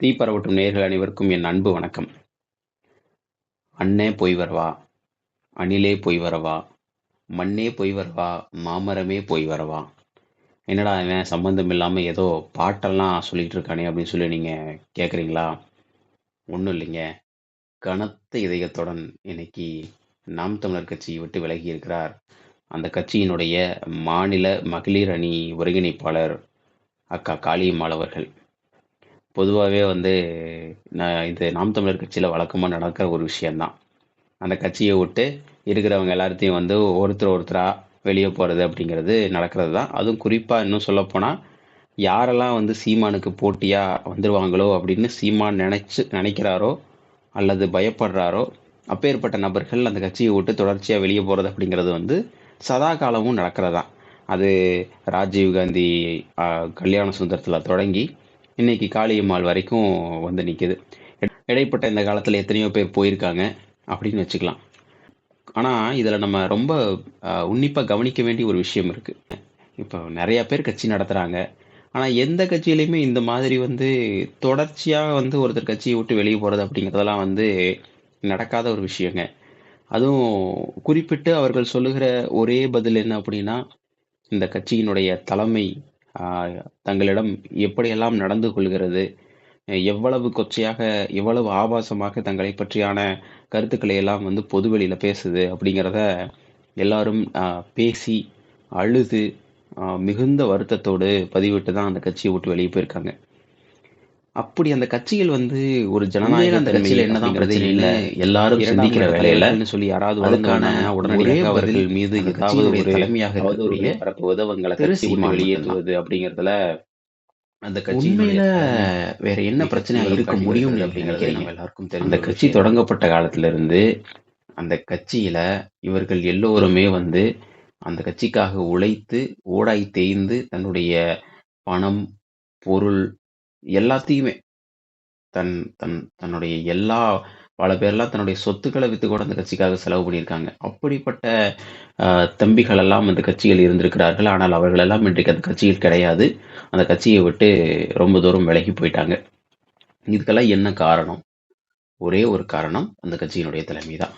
தீப்பரவட்டும் நேர்கள் அனைவருக்கும் என் அன்பு வணக்கம். அண்ணே போய் வரவா அணிலே போய் வரவா மண்ணே போய் வரவா மாமரமே போய் வரவா என்னடா இவன் சம்மந்தம் இல்லாமல் ஏதோ பாட்டெல்லாம் சொல்லிகிட்டு இருக்கானே அப்படின்னு சொல்லி நீங்கள் கேட்குறீங்களா ஒன்றும் இல்லைங்க. கனத்த இதயத்துடன் இன்னைக்கு நாம் தமிழர் கட்சியை விட்டு விலகி இருக்கிறார். அந்த கட்சியினுடைய மாநில மகளிர் அணி ஒருங்கிணைப்பாளர் அக்கா காளியம்மாள் அவர்கள். பொதுவாகவே வந்து நான் இது நாம் தமிழர் கட்சியில் வழக்கமாக நடக்கிற ஒரு விஷயந்தான் அந்த கட்சியை விட்டு இருக்கிறவங்க எல்லாத்தையும் வந்து ஒருத்தர் ஒருத்தராக வெளியே போகிறது அப்படிங்கிறது நடக்கிறது தான் அதுவும் குறிப்பாக இன்னும் சொல்லப்போனால் யாரெல்லாம் வந்து சீமானுக்கு போட்டியாக வந்துடுவாங்களோ அப்படின்னு சீமான் நினச்சி நினைக்கிறாரோ அல்லது பயப்படுறாரோ அப்பேற்பட்ட நபர்கள் அந்த கட்சியை விட்டு தொடர்ச்சியாக வெளியே போகிறது அப்படிங்கிறது வந்து சதா காலமும் நடக்கிறது தான் அது ராஜீவ் காந்தி கல்யாண சுந்தரத்தில் தொடங்கி இன்னைக்கு காளியம்மாள் வரைக்கும் வந்து நிற்கிது இடைப்பட்ட இந்த காலத்தில் எத்தனையோ பேர் போயிருக்காங்க அப்படின்னு வச்சுக்கலாம். ஆனால் இதில் நம்ம ரொம்ப உன்னிப்பாக கவனிக்க வேண்டிய ஒரு விஷயம் இருக்குது இப்போ நிறைய பேர் கட்சி நடத்துகிறாங்க ஆனால் எந்த கட்சியிலையுமே இந்த மாதிரி வந்து தொடர்ச்சியாக வந்து ஒருத்தர் கட்சியை விட்டு வெளியே போகிறது அப்படிங்கிறதெல்லாம் வந்து நடக்காத ஒரு விஷயங்க. அதுவும் குறிப்பிட்டு அவர்கள் சொல்லுகிற ஒரே பதில் என்ன அப்படின்னா இந்த கட்சியினுடைய தலைமை தங்களிடம் எப்படியெல்லாம் நடந்து கொள்கிறது எவ்வளவு கொச்சையாக எவ்வளவு ஆபாசமாக தங்களை பற்றியான கருத்துக்களை எல்லாம் வந்து பொதுவெளியில பேசுது அப்படிங்கிறத எல்லாரும் பேசி அழுது மிகுந்த வருத்தத்தோடு பதிவிட்டு தான் அந்த கட்சியை விட்டு வெளியே போயிருக்காங்க. அப்படி அந்த கட்சிகள் வந்து ஒரு ஜனநாயக அந்த கட்சியில என்னதான் பிரச்சனை இல்ல. எல்லாரும் சிந்திக்கிற வேலையில சொல்லி யாராவது அதுக்கான உடனடியாக அவர்கள் மீது ஏதாவது ஒரு தலைமையாக பரப்புவது அவங்களை கட்சி வெளியேற்றுவது அப்படிங்கறதுல அந்த உண்மையில வேற என்ன பிரச்சனை இருக்க முடியும் அப்படிங்கறது நம்ம எல்லாருக்கும் தெரியும் அந்த கட்சி தொடங்கப்பட்ட காலத்துல இருந்து அந்த கட்சியில இவர்கள் எல்லோருமே வந்து அந்த கட்சிக்காக உழைத்து ஓடாய் தேய்ந்து தன்னுடைய பணம் பொருள் எல்லாத்தையுமே தன் தன் தன்னுடைய எல்லா பல பேர்லாம் தன்னுடைய சொத்துக்களை வித்து கூட அந்த கட்சிக்காக செலவு பண்ணியிருக்காங்க. அப்படிப்பட்ட ஆஹ், தம்பிகள் எல்லாம் அந்த கட்சியில் இருந்திருக்கிறார்கள். ஆனால் அவர்கள் எல்லாம் இன்றைக்கு அந்த கட்சியில் கிடையாது. அந்த கட்சியை விட்டு ரொம்ப தூரம் விலகி போயிட்டாங்க. இதுக்கெல்லாம் என்ன காரணம்? ஒரே ஒரு காரணம் அந்த கட்சியினுடைய தலைமை தான்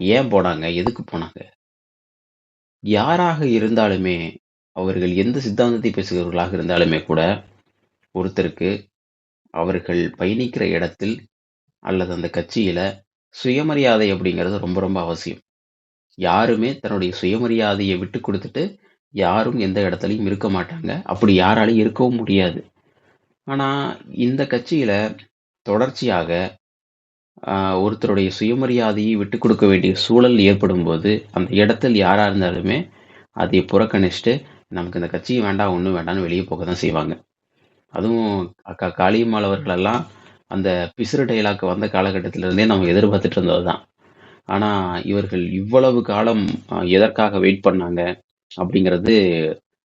ஏன் போனாங்க? எதுக்கு போனாங்க? யாராக இருந்தாலுமே அவர்கள் எந்த சித்தாந்தத்தை பேசுகிறவர்களாக இருந்தாலுமே கூட ஒருத்தருக்கு அவர்கள் பயணிக்கிற இடத்தில் அல்லது அந்த கட்சியில் சுயமரியாதை அப்படிங்கிறது ரொம்ப ரொம்ப அவசியம். யாருமே தன்னுடைய சுயமரியாதையை விட்டு கொடுத்துட்டு யாரும் எந்த இடத்துலையும் இருக்க மாட்டாங்க. அப்படி யாராலையும் இருக்கவும் முடியாது. ஆனா இந்த கட்சியில தொடர்ச்சியாக ஒருத்தருடைய சுயமரியாதையை விட்டு கொடுக்க வேண்டிய சூழல் ஏற்படும்போது அந்த இடத்தில் யாரா இருந்தாலுமே அதை புறக்கணிச்சுட்டு நமக்கு இந்த கட்சி வேண்டாம் ஒன்றும் வேண்டாம்னு வெளியே போக தான் செய்வாங்க. அதுவும் அக்கா காளியம்மாள் அவர்களெல்லாம் அந்த பிசுறு டைலாக் வந்த காலகட்டத்திலிருந்தே நம்ம எதிர்பார்த்துட்டு இருந்தது தான் ஆனால் இவர்கள் இவ்வளவு காலம் எதற்காக வெயிட் பண்ணாங்க அப்படிங்கிறது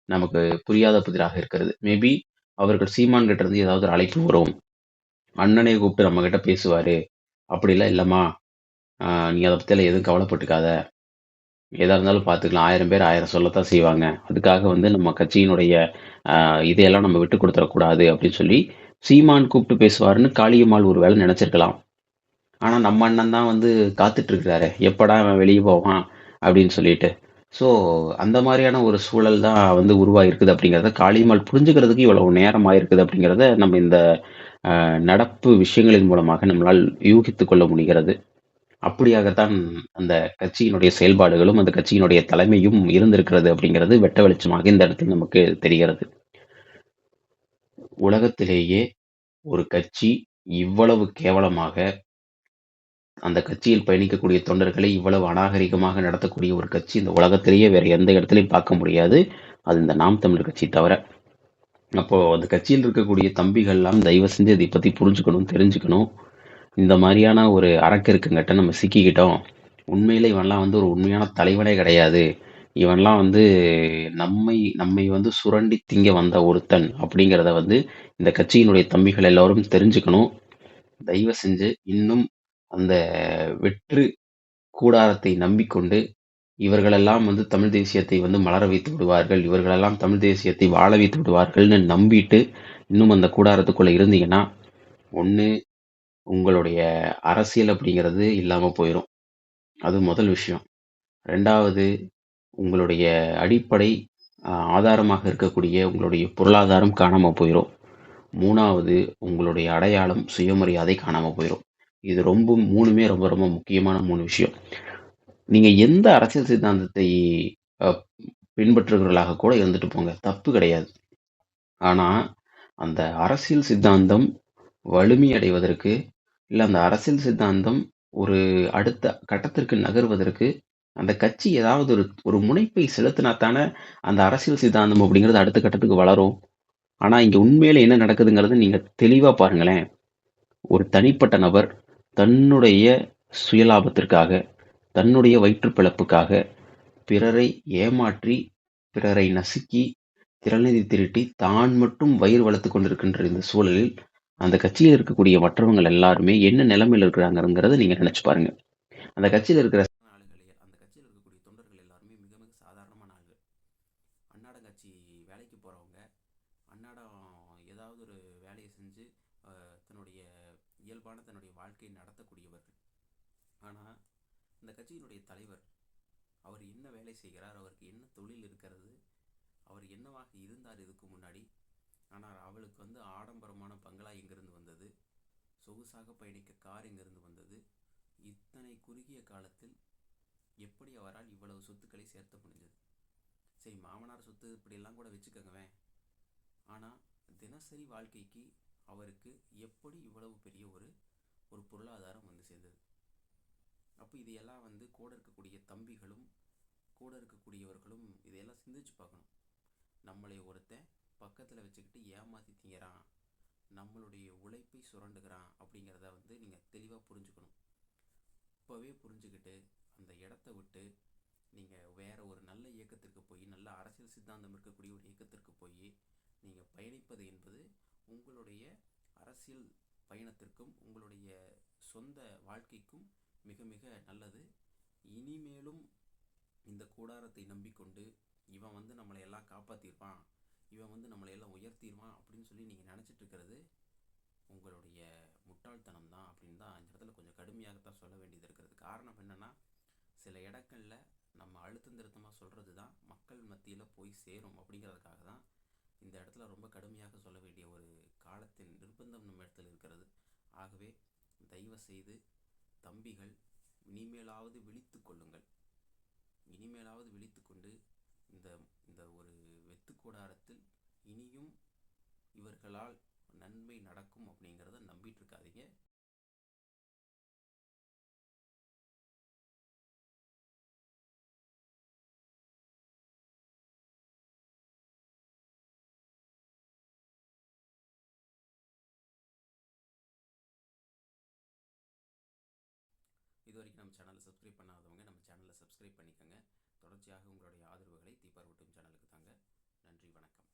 நமக்கு புரியாத புதிராக இருக்கிறது. மேபி அவர்கள் சீமான்கிட்ட இருந்து ஏதாவது ஒரு அழைப்பு வரும். அண்ணனை கூப்பிட்டு நம்ம கிட்ட பேசுவார். அப்படிலாம் இல்லைம்மா. நீ அதை பற்றியெல்லாம் எதுவும் கவலைப்பட்டுக்காத. எதாக இருந்தாலும் பார்த்துக்கலாம் ஆயிரம் பேர் ஆயிரம் சொல்லத்தான் செய்வாங்க. அதுக்காக வந்து நம்ம கட்சியினுடைய இதையெல்லாம் நம்ம விட்டு கொடுத்துடக்கூடாது அப்படின்னு சொல்லி சீமான் கூப்பிட்டு பேசுவாருன்னு காளியம்மாள் ஒரு வேளை நினச்சிருக்கலாம். ஆனால் நம்ம அண்ணன் தான் வந்து காத்துட்ருக்கிறாரு. எப்படா அவன் வெளியே போவான் அப்படின்னு சொல்லிட்டு. ஸோ அந்த மாதிரியான ஒரு சூழல் தான் வந்து உருவாகிருக்குது அப்படிங்கிறத காளியம்மாள் புரிஞ்சுக்கிறதுக்கு இவ்வளவு நேரம் ஆயிருக்குது அப்படிங்கிறத நம்ம இந்த நடப்பு விஷயங்களின் மூலமாக நம்மளால் யூகித்து கொள்ள முடிகிறது. அப்படியாகத்தான் அந்த கட்சியினுடைய செயல்பாடுகளும் அந்த கட்சியினுடைய தலைமையும் இருந்திருக்கிறது அப்படிங்கிறது வெட்ட வெளிச்சமாக இந்த இடத்தில் நமக்கு தெரிகிறது. உலகத்திலேயே ஒரு கட்சி இவ்வளவு கேவலமாக அந்த கட்சியில் பயணிக்கக்கூடிய தொண்டர்களை இவ்வளவு அநாகரிகமாக நடத்தக்கூடிய ஒரு கட்சி இந்த உலகத்திலேயே வேற எந்த இடத்துலையும் பார்க்க முடியாது. அது இந்த நாம் தமிழர் கட்சி தவிர. அப்போ அந்த கட்சியில் இருக்கக்கூடிய தம்பிகள்லாம் தயவு செஞ்சு இதை பத்தி புரிஞ்சுக்கணும் தெரிஞ்சுக்கணும். இந்த மாதிரியான ஒரு அரக்கு இருக்குங்கிட்ட நம்ம சிக்கிக்கிட்டோம். உண்மையிலே இவன்லாம் வந்து ஒரு உண்மையான தலைவனே கிடையாது. இவன்லாம் வந்து நம்மை நம்மை வந்து சுரண்டி திங்க வந்த ஒருத்தன் அப்படிங்கிறத வந்து இந்த கட்சியினுடைய தம்பிகள் எல்லோரும் தெரிஞ்சுக்கணும். தயவு செஞ்சு இன்னும் அந்த வெற்று கூடாரத்தை நம்பிக்கொண்டு இவர்களெல்லாம் வந்து தமிழ் தேசியத்தை வந்து மலர வைத்து விடுவார்கள் இவர்களெல்லாம் தமிழ் தேசியத்தை வாழ வைத்து விடுவார்கள்னு நம்பிட்டு இன்னும் அந்த கூடாரத்துக்குள்ளே இருந்தீங்கன்னா ஒன்று உங்களுடைய அரசியல் அப்படிங்கிறது இல்லாமல் போயிடும் அது முதல் விஷயம். ரெண்டாவது உங்களுடைய அடிப்படை ஆதாரமாக இருக்கக்கூடிய உங்களுடைய பொருளாதாரம் காணாமல் போயிடும் மூணாவது உங்களுடைய அடையாளம் சுயமரியாதை காணாமல் போயிடும் இது ரொம்ப மூணுமே ரொம்ப ரொம்ப முக்கியமான மூணு விஷயம். நீங்கள் எந்த அரசியல் சித்தாந்தத்தை பின்பற்றுகிறவர்களாக கூட இருந்துட்டு போங்க. தப்பு கிடையாது. ஆனால் அந்த அரசியல் சித்தாந்தம் வலிமையடைவதற்கு இல்லை அந்த அரசியல் சித்தாந்தம் ஒரு அடுத்த கட்டத்திற்கு நகர்வதற்கு அந்த கட்சி ஏதாவது ஒரு ஒரு முனைப்பை செலுத்தினா தானே அந்த அரசியல் சித்தாந்தம் அப்படிங்கிறது அடுத்த கட்டத்துக்கு வளரும். ஆனால் இங்கே உண்மையில என்ன நடக்குதுங்கிறது நீங்கள் தெளிவாக பாருங்களேன். ஒரு தனிப்பட்ட நபர் தன்னுடைய சுயலாபத்திற்காக தன்னுடைய வயிற்றுப் பிழப்புக்காக பிறரை ஏமாற்றி பிறரை நசுக்கி திறநிதி திருட்டி தான் மட்டும் வயிறு வளர்த்து கொண்டிருக்கின்ற இந்த சூழலில் அந்த கட்சியில் இருக்கக்கூடிய மற்றவங்கள் எல்லாருமே என்ன நிலைமையில் இருக்கிறாங்கிறத நீங்க நினைச்சு பாருங்க. அந்த கட்சியில் இருக்கிற ஆளுகளே அந்த கட்சியில் இருக்கக்கூடிய தொண்டர்கள் எல்லாருமே மிக மிக சாதாரணமான ஆளுகள் அன்னாடம் கட்சி வேலைக்கு போறவங்க அன்னாடம் ஏதாவது ஒரு வேலையை செஞ்சு அஹ், தன்னுடைய இயல்பான தன்னுடைய வாழ்க்கையை நடத்தக்கூடியவர்கள். ஆனால் இந்த கட்சியினுடைய தலைவர் அவர் என்ன வேலை செய்கிறார் அவருக்கு என்ன தொழில் இருக்கிறது அவர் என்னவாக இருந்தார் இதுக்கு முன்னாடி ஆனால் அவளுக்கு வந்து ஆடம்பரமான பங்களா எங்கிருந்து வந்தது சொகுசாக பயணிக்க கார் எங்கிருந்து வந்தது இத்தனை குறுகிய காலத்தில் எப்படி அவரால் இவ்வளவு சொத்துக்களை சேர்த்த முடிஞ்சது? சரி மாமனார் சொத்து இப்படியெல்லாம் கூட வச்சுக்கோங்கவேன் ஆனால் தினசரி வாழ்க்கைக்கு அவருக்கு எப்படி இவ்வளவு பெரிய ஒரு ஒரு பொருளாதாரம் வந்து சேர்ந்தது? அப்போ இதையெல்லாம் வந்து கூட இருக்கக்கூடிய தம்பிகளும் கூட இருக்கக்கூடியவர்களும் இதையெல்லாம் சிந்திச்சு பார்க்கணும். நம்மளை ஒருத்தன் பக்கத்தில் வச்சுக்கிட்டு ஏமாத்தி திங்கிறான் நம்மளுடைய உழைப்பை சுரண்டுகிறான் அப்படிங்கிறத வந்து நீங்கள் தெளிவாக புரிஞ்சுக்கணும். இப்போவே புரிஞ்சுக்கிட்டு அந்த இடத்த விட்டு நீங்கள் வேறு ஒரு நல்ல இயக்கத்திற்கு போய் நல்ல அரசியல் சித்தாந்தம் இருக்கக்கூடிய ஒரு இயக்கத்திற்கு போய் நீங்கள் பயணிப்பது என்பது உங்களுடைய அரசியல் பயணத்திற்கும் உங்களுடைய சொந்த வாழ்க்கைக்கும் மிக மிக நல்லது. இனிமேலும் இந்த கூடாரத்தை நம்பிக்கொண்டு இவன் வந்து நம்மளை எல்லாம் காப்பாற்றிருப்பான் இவன் வந்து நம்மளை எல்லாம் உயர்த்திடுவான் அப்படின்னு சொல்லி நீங்கள் நினச்சிட்டு இருக்கிறது உங்களுடைய முட்டாள்தனம் தான் அப்படின்னு தான் இந்த இடத்துல கொஞ்சம் கடுமையாகத்தான் சொல்ல வேண்டியது இருக்கிறது. காரணம் என்னென்னா சில இடங்களில் நம்ம அழுத்தம் திருத்தமாக சொல்கிறது தான் மக்கள் மத்தியில் போய் சேரும் அப்படிங்கிறதுக்காக தான் இந்த இடத்துல ரொம்ப கடுமையாக சொல்ல வேண்டிய ஒரு காலத்தின் நிர்பந்தம் நம்ம இடத்துல இருக்கிறது. ஆகவே தயவு செய்து தம்பிகள் இனிமேலாவது விழித்து கொள்ளுங்கள். இனிமேலாவது விழித்து கொண்டு இந்த இந்த ஒரு வெத்து கூடாரத்தில் இனியும் இவர்களால் நன்மை நடக்கும் அப்படிங்கிறத நம்பிட்டு இது வரைக்கும் நம்ம சேனலை சப்ஸ்கிரைப் பண்ணாதவங்க நம்ம சேனலை சப்ஸ்கிரைப் பண்ணிக்கோங்க. தொடர்ச்சியாக உங்களுடைய ஆதரவுகளை தீபார் சேனலுக்கு தாங்க நன்றி வணக்கம்.